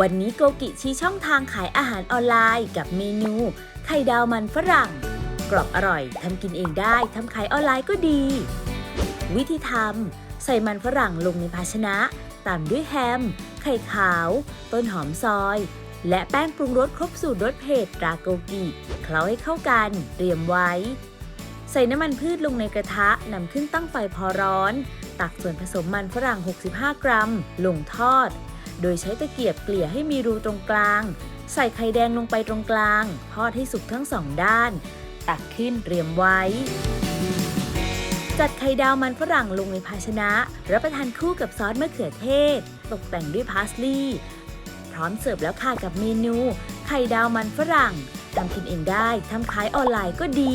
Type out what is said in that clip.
วันนี้โกกิชี้ช่องทางขายอาหารออนไลน์กับเมนู ไข่ดาวมันฝรั่ง กรอบอร่อยทำกินเองได้ทำขายออนไลน์ก็ดี วิธีทำใส่มันฝรั่งลงในภาชนะ ตามด้วยแฮม ไข่ขาว ต้นหอมซอย และแป้งปรุงรสครบสูตรรสเผ็ดราโกกิ เคล้าให้เข้ากันเตรียมไว้ ใส่น้ำมันพืชลงในกระทะนำขึ้นตั้งไฟพอร้อน ตักส่วนผสมมันฝรั่ง 65 กรัม ลงทอด โดยใช้ตะเกียบเกลี่ยให้มีรูตรงกลาง ใส่ไข่แดงลงไปตรงกลาง ทอดให้สุกทั้งสองด้าน ตักขึ้นเตรียมไว้ จัดไข่ดาวมันฝรั่งลงในภาชนะ รับประทานคู่กับซอสมะเขือเทศ ตกแต่งด้วยพาสลีย์พร้อมเสิร์ฟแล้วค่ะกับเมนู ไข่ดาวมันฝรั่งทำกินเองได้ทำขายออนไลน์ก็ดี